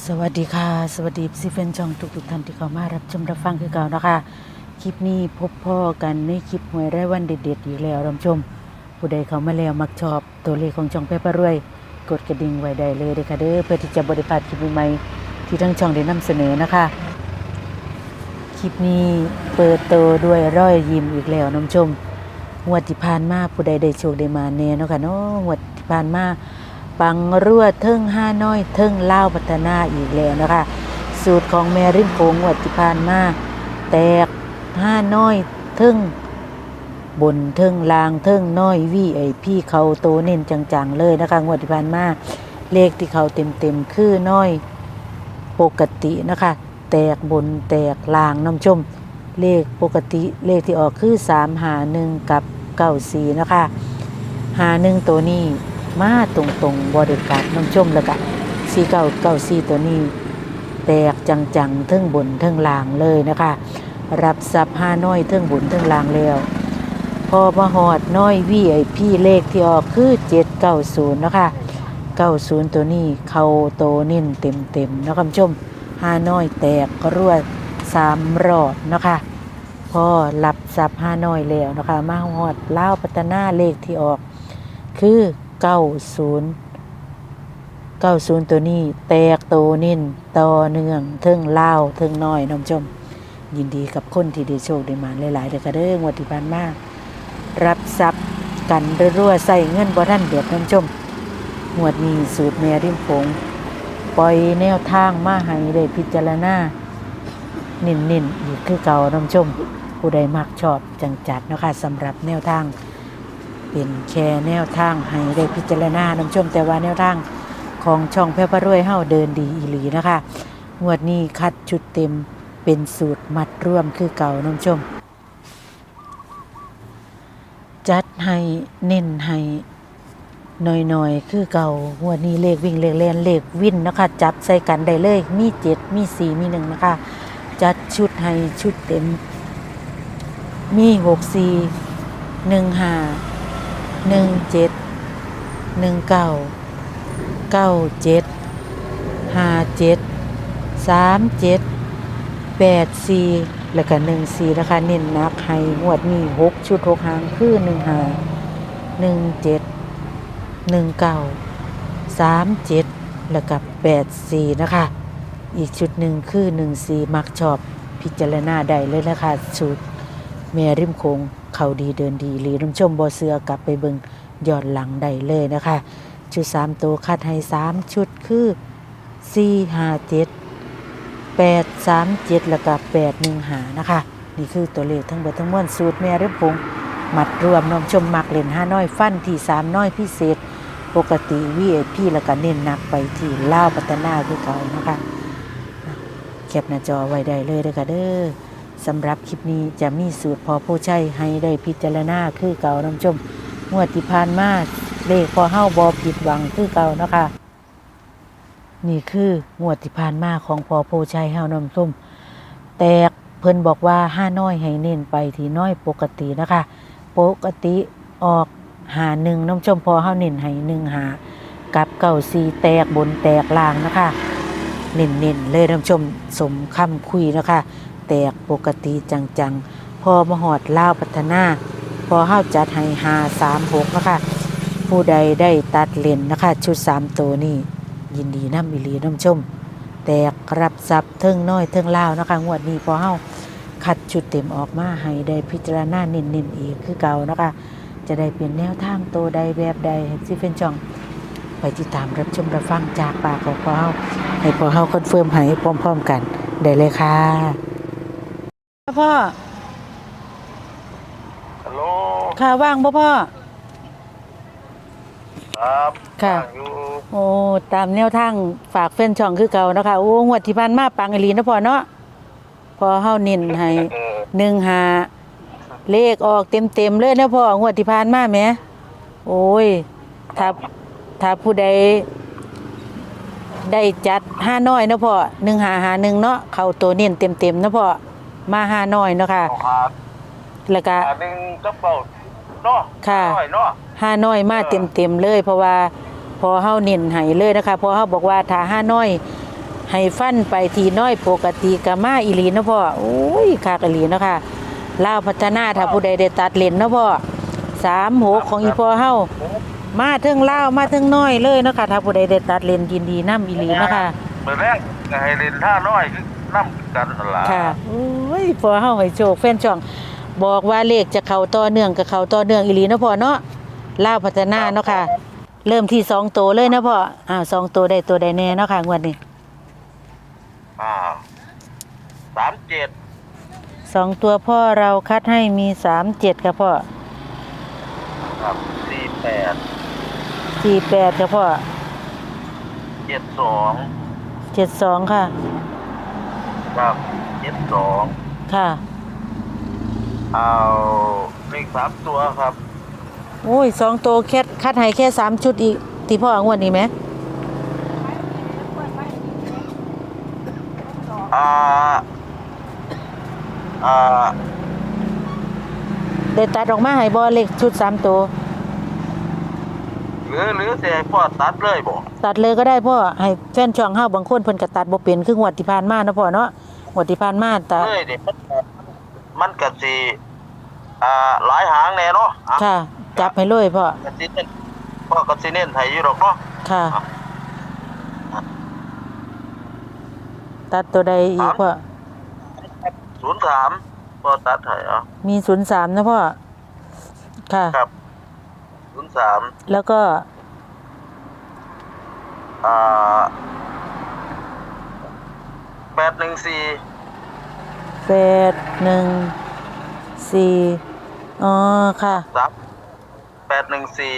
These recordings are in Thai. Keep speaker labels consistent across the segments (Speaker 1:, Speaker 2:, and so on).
Speaker 1: สวัสดีค่ะ สวัสดีซิเฟนช่องทุกทุกท่านที่เข้ามารับชมรับฟังคือเก่านะคะ คลิปนี้พบพ่อกันในคลิปหวยรายวันเด็ดๆอีกแล้วรับชม ผู้ใดเข้ามาแล้วมักชอบตัวเลขของช่องแพร่ปรวย กดกระดิ่งไว้ได้เลยเด้ค่ะเด้อเพื่อที่จะบริพาดคลิปใหม่ๆที่ทั้งช่องได้นำเสนอนะคะ คลิปนี้เปิดโตด้วยร้อยยิ้มอีกแล้วน้องชมงวดที่ผ่านมาผู้ใดได้โชคได้มาแน่เนาะค่ะเนาะงวดที่ผ่านมา ปังรั่วเทิงห้าน้อย เทิงเล่าพัฒนาอีกแล้วนะคะ สูตรของแมริมโขงงวดที่ผ่านมาแตกห้าน้อยเทิงบนเทิงลางเทิงน้อยวีไอพี่เขาโตเน้นจังๆเลยนะคะงวดที่ผ่านมาเลขที่เขาเต็มๆคือน้อยปกตินะคะ แตกบนแตกลางน้ำชม เลขปกติเลขที่ออกคือ 3 หาหนึ่งกับเก้าสีนะคะ หาหนึ่งตัวนี้ มาตรงตรงๆบริการน้ำชมแล้วก็สีเก้าเก้าสีตัวนี้ แตกจังๆเทิงบนเทิงล่างเลยนะคะ รับสับห้าน้อยเทิงบนเทิงล่างแล้ว พอมาหอดน้อยวีไอพี่เลขที่ออกคือเจ็ดเก้าศูนย์นะคะเก้าศูนย์ตัวนี้เขาโตนิ่นเต็มเต็มๆนะคุณผู้ชมห้าน้อยแตกก็รวดสามรอบนะคะพอรับสับห้าน้อยแล้วนะคะ มาหอดเล่าพัฒนาเลขที่ออก คือ เก้าศูนย์เก้าศูนย์ตัวนี้ แตกโตนิ่นต่อเนื่องเทิงเล่าเทิงน้อยน้องชม ยินดีกับคนที่ได้โชคได้มาหลายๆเด้อค่ะเด้องวดที่ผ่านมาก รับทรัพย์กันรั่วใส่เงินบ่ทันเดือดน้องชมงวดนี้สูตรแม่ริมโขงปล่อยแนวทางมาให้ได้พิจารณาเน้นๆอีกคือเก่าน้องชมผู้ใดมักชอบจังจัดนะคะสำหรับแนวทาง เป็นแค่แนวทางให้ได้พิจารณาน้ำชมแต่ว่าแนวทางของช่องแพร่พระรวยเฮาเดินดีอีหลีนะคะงวดนี้คัดชุดเต็มเป็นสูตรมัดร่วมคือเก่าน้ำชม จัดให้เน้นให้หน่อยๆ คือเก่างวนี้เลขวิ่งเลขเล่นเลขวินนะคะ จับใส่กันได้เลย มีเจ็ดมีสี่มีหนึ่งนะคะ จัดชุดให้ชุดเต็ม มีหกสี่หนึ่งห้า หนึ่งเจ็ดหนึ่งเก้าเก้าเจ็ดห้าเจ็ดสามเจ็ดแปดสี่แล้วก็หนึ่งสี่นะคะเน้นนักให้งวดนี้หกชุดหกหางคือหนึ่งห้าหนึ่งเจ็ดหนึ่งเก้าสามเจ็ดแล้วก็แปดสี่นะคะ อีกชุดหนึ่งคือหนึ่งสี่มักชอบพิจารณาได้เลยนะคะชุดแม่ริมคง เขาดีเดินดีหรือน้ำชมบอเสือกลับไปเบิงย้อนหลังได้เลยนะคะ ชุดสามตัวคัดให้สามชุดคือสี่ห้าเจ็ดแปดสามเจ็ดแล้วก็แปดหนึ่งหานะคะ นี่คือตัวเลขทั้งหมดทั้งมวลสูตรแม่ริมโคงมัดรวมน้องชมมักเล่นห้าน้อยฟันที่สามน้อยพิเศษ ปกติวีไอพีแล้วก็เน้นหนักไปที่ล่าวพัฒนาคือเก่านะคะแคปหน้าจอไว้ได้เลยเด้อค่ะเด้อ สำหรับคลิปนี้จะมีสูตรพอผู้ใช้ให้ได้พิจารณาคือเก่าน้ำชมงวดที่ผ่านมาเลขพอเฮ้าบอผิดหวังคือเก่านะคะนี่คืองวดที่ผ่านมาของพอผู้ใช้เฮ้าน้ำส้มแตกเพิ่นบอกว่าห้าน้อยให้เน้นไปที่น้อยปกตินะคะ ปกติออกหาหนึ่งน้ำชมพอเฮ้าเน้นให้หนึ่งหากับเก่าสีแตกบนแตกล่างนะคะ เน้นๆเลยนผู้ชมสมคำคุยนะคะ แตกปกติจังๆ พอมาหอดล่าวพัฒนา พอห้าจัดให้หาสามหกนะคะ ผู้ใดได้ตัดเลนนะคะ ชุดสามตัวนี่ยินดีน้ำมิลีน้ำชม แตกรับทรัพย์เทิงน้อยเทิงล่าวนะคะ งวดนี้พอเฮาคัดชุดเต็มออกมาให้ได้พิจารณาเน้นๆอีกคือเก่านะคะ จะได้เป็นแนวทางตัวใดแบบใดให้ซิเฟนจองไปติดตามรับชมรับฟังจากปากของพ่อเฮาให้พ่อเฮาคอนเฟิร์มให้พร้อม ๆ กัน ได้เลยค่ะ พ่อ
Speaker 2: ฮัลโหล
Speaker 1: ค่ะว่างบ่พ่อ
Speaker 2: ครับ
Speaker 1: ค่ะ
Speaker 2: ว่างอยู่
Speaker 1: โอ้ตามแนวทางฝากแฟนช่องคือเก่านะคะโอ้งวดที่ผ่านมาปังอีหลีนะพ่อเนาะพอเฮาเน้นให้
Speaker 2: เออ
Speaker 1: หนึ่งหาเลขออกเต็มๆเลยนะพ่องวดที่ผ่านมาแหมโอ้ยถ้าถ้าผู้ใด ได้จัดห้าน้อยเนาะพ่อหนึ่งหาหาหนึ่งเนาะเข้าตัวเน้นเต็มๆเนาะพ่อ มาห้าน้อยเนาะค่ะ
Speaker 2: เอาขาด
Speaker 1: แล้วก็
Speaker 2: ขาดหนึ่งกระเป๋าเนาะ
Speaker 1: ค่ะ
Speaker 2: น้อยเนาะ
Speaker 1: ห้าน้อยมา
Speaker 2: เออ
Speaker 1: เต็มๆเลย เพราะว่าพอเฮาเน้นให้เลยนะคะพอเฮาบอกว่าถ้าห้าน้อยให้ฟันไปทีน้อยปกติกะมาอีหลีเนาะพ่อโอ้ยคากอีหลีเนาะค่ะลาวพัฒนาถ้าผู้ใดได้ตัดเลนเนาะพ่อสามหกของอีพ่อเฮามาเทิงลาวมาเทิงน้อยเลยเนาะค่ะถ้าผู้ใดได้ตัดเลนยินดีนํอีหลีเนาะค่ะ
Speaker 2: เมื่อแรกก็ให้เล่นท่าน้อยคือ น้ำกันนั่นล่ะ
Speaker 1: ค่ะโอ้ยพ่อเฮาให้โชคแฟนช่อง บอกว่าเลขจะเข้าต่อเนื่องกับเข้าต่อเนื่องอีหลีเนาะพ่อเนาะลาวพัฒนาเนาะค่ะ เริ่มที่สองตัวเลยนะพ่ออ้าวสองตัวได้ตัวใดแน่เนาะค่ะงวดนี้
Speaker 2: อ่าสามเจ็ด
Speaker 1: สองตัวพ่อเราคัดให้มีสามเจ็ดครับพ่อ
Speaker 2: ครับสี่แปด
Speaker 1: สี่แปดครับพ่อ
Speaker 2: เจ็ดสอง
Speaker 1: เจ็ดสองค่ะ
Speaker 2: ครับเจ็ดสอง
Speaker 1: ค่ะ
Speaker 2: เอาเลขสามตัวครับ
Speaker 1: โอ้ยสองตัวแค่คัดให้แค่สามชุดอีก ที่พ่อเอางวดนี้ไหม
Speaker 2: อ่าอ่า
Speaker 1: ได้ตัดออกมาให้บอเลขชุดสามตัว
Speaker 2: หรือหรือเสียพ่อตัดเลยบ่
Speaker 1: ตัดเลยก็ได้พ่อให้แฟนช่องเฮาบางคนเพิ่นก็ตัดบ่เป็นคืองวดที่ผ่านมาเนาะพ่อเนาะงวดที่ผ่านมาแต่
Speaker 2: เลยดิมันมันก็สิอ่าหลายหางแน่เนาะอะ
Speaker 1: ค่ะ จับให้เลยพ่อ
Speaker 2: ก็สิเน้นพ่อก็สิเน้นให้อยู่หรอกเนาะ
Speaker 1: ค่ะ ตัดตัวใดอีกพ่อ
Speaker 2: ศูนย์สามพ่อตัดให้เอะ
Speaker 1: มีศูนย์สามนะพ่อ ค่ะ
Speaker 2: ครับศูนย์ สาม
Speaker 1: แล้วก็
Speaker 2: อ่าแปดหนึ่งสี่
Speaker 1: แปดหนึ่งสี่อ๋อค่ะ
Speaker 2: สามแปดหนึ่งสี่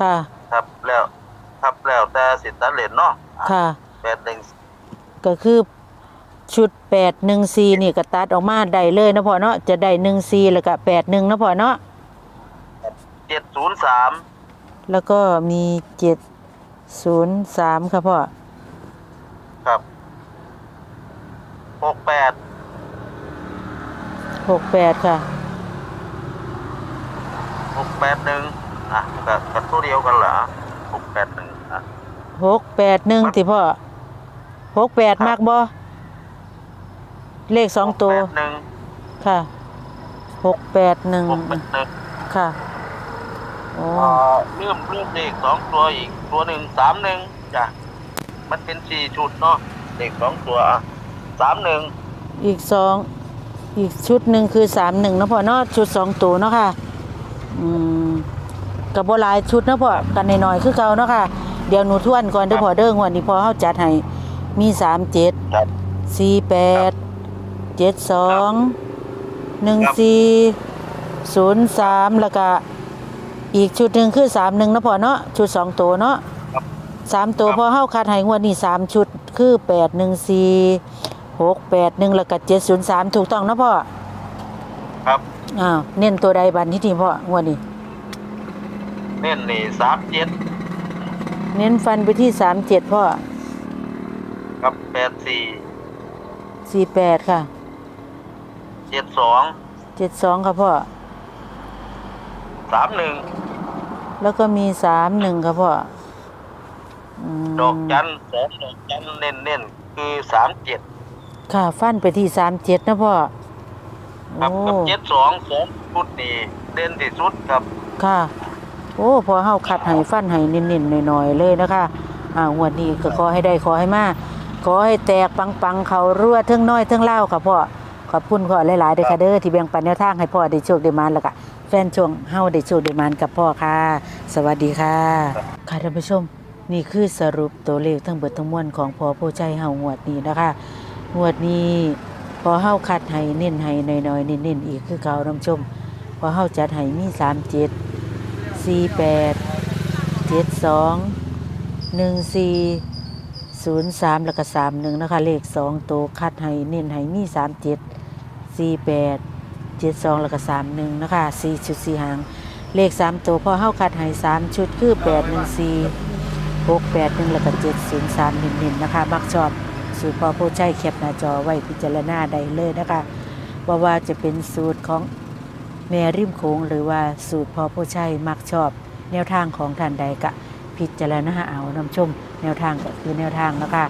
Speaker 1: ค่ะ
Speaker 2: ครับแล้วครับแล้วแต่สิตัดเลนเนาะ
Speaker 1: ค่ะ
Speaker 2: แปดหนึ่ง
Speaker 1: ก็คือชุดแปดหนึ่งสี่นี่ก็ตัดออกมาได้เลยนะพ่อเนาะจะได้หนึ่งสี่แล้วก็แปดหนึ่งนะพ่อเนาะ
Speaker 2: เจ็ดศูนย์สาม
Speaker 1: แล้วก็มีเจ็ดศูนย์สามค่ะพ่อ
Speaker 2: ครับหกแปด
Speaker 1: หกแปดค่ะ
Speaker 2: หกแปดหนึ่งอะกับกับตัวเดียวกันเหรอหกแปดหนึ่งอะ
Speaker 1: หกแปดหนึ่งติพ่อหกแปดมากบ่เลขสองตัว
Speaker 2: หกแปดหนึ่ง
Speaker 1: ค่ะหกแปดหนึ่ง
Speaker 2: หกแปดหนึ่ง
Speaker 1: ค่ะ โอ้
Speaker 2: อ่าเริ่มเริ่มเลขสองตัวอีก ตัวหนึ่งสามหนึ่งจ้ะมันเป็นสี่ชุดเนาะเลขสองตัวอะสามหนึ่ง
Speaker 1: อีกสองอีกชุดหนึ่งคือสามหนึ่งนะพ่อเนาะชุดสองตัวเนาะค่ะ อืมกับโบหลายชุดเนาะพ่อกันหน่อยๆคือเก่าเนาะค่ะ เดี๋ยวหนูทวนก่อนเด้อพ่อเด้องวันนี้พอเฮาจัดให้มีสามเจ็ด
Speaker 2: ครับ
Speaker 1: สี่แปดเจ็ดสองหนึ่งสี่ศูนย์สามแล้วก็ อีกชุดหนึ่งคือสามหนึ่งนะพ่อเนาะชุดสองตัวเนาะ
Speaker 2: ครับ
Speaker 1: สามตัวพอเฮาคัดให้งวดนี้สามชุดคือแปดหนึ่งสี่หกแปดหนึ่งแล้วก็เจ็ดศูนย์สามถูกต้องนะพ่อ
Speaker 2: ครับ
Speaker 1: อ้าวเน้นตัวใดบันที่ทีพ่องวดนี้
Speaker 2: เน้นนี่สามเจ็ด
Speaker 1: เน้นฟันไปที่สามเจ็ดพ่อ
Speaker 2: กับแปดสี่
Speaker 1: สี่แปดค่ะ
Speaker 2: เจ็ดสอง
Speaker 1: เจ็ดสองค่ะพ่อ
Speaker 2: สามหนึ่ง
Speaker 1: แล้วก็มีสามหนึ่งค่ะพ่อม
Speaker 2: ดอกจันสองดอกจันเน้นเน้นๆคือสามเจ็ด
Speaker 1: ค่ะฟันไปที่สามเจ็ดนะพ่อ
Speaker 2: ครับ
Speaker 1: โอ้
Speaker 2: กับเจ็ดสองสองชุดนี่เด่นที่สุดครับ
Speaker 1: ค่ะ โอ้พอเฮาคัดให้ฟันให้เน้นๆหน่อยๆเลยนะคะอ่างวดนี้ก็ขอให้ได้ขอให้มาขอให้แตกปังๆเขารั่วเทั้งน้อยเทั้งเล่าวค่ะพ่อขอบคุณพ่อหลายๆเด้อค่ะเด้อที่แบ่งปันแนวทางให้พ่อได้โชคได้มานแล้วก็ แฟนช่วงเฮาได้โชคได้มานกับพ่อค่ะ สวัสดีค่ะ ค่ะท่านผู้ชม นี่คือสรุปตัวเลขทั้งเบิดทั้งมวลของพ่อผู้ใจเฮางวดนี้นะคะงวดนี้พอเฮาคัดให้เน้นให้น้อยๆเน้นๆอีกคือเก่าท่านผู้ชม พอเฮาจัดให้มี37 48 72 14 03แปดเจ็ดสองหนึ่งสี่ศูนย์สามแล้วก็31นะคะ เลข2ตัวคัดให้เน้นให้มี37 48 72แปด เจ็ดสองแล้วก็31นะคะ4ชุด4หาง เลข3ตัวพอเฮาคัดให้3ชุดคือ814 681แปดหนึ่งแล้วก็703เน้นๆนะคะ มักชอบสูตรพอผู้ใช้แคปหน้าจอไว้พิจารณาได้เลยนะคะว่าว่าจะเป็นสูตรของแม่ริมโขงหรือว่าสูตรพอผู้ใช้มักชอบ แนวทางของท่านใดกะพิจารณาเอานำชม แนวทางก็คือแนวทางแล้วค่ะ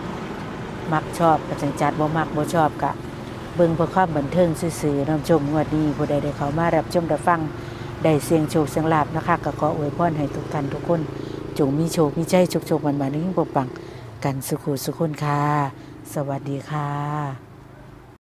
Speaker 1: มักชอบก็จังจัดบ่มักบ่ชอบก็ เบิ่งเพื่อความบันเทิงซื่อๆน้ำชมงวดนี้ผู้ใดได้เข้ามารับชมรับฟังได้เสียงโชคเสียงลาบนะคะก็ขออวยพรให้ทุกท่านทุกคนจงมีโชคมีใจโชคๆบันๆยิ่งปังกันสุขุสุขคนค่ะ สวัสดีค่ะ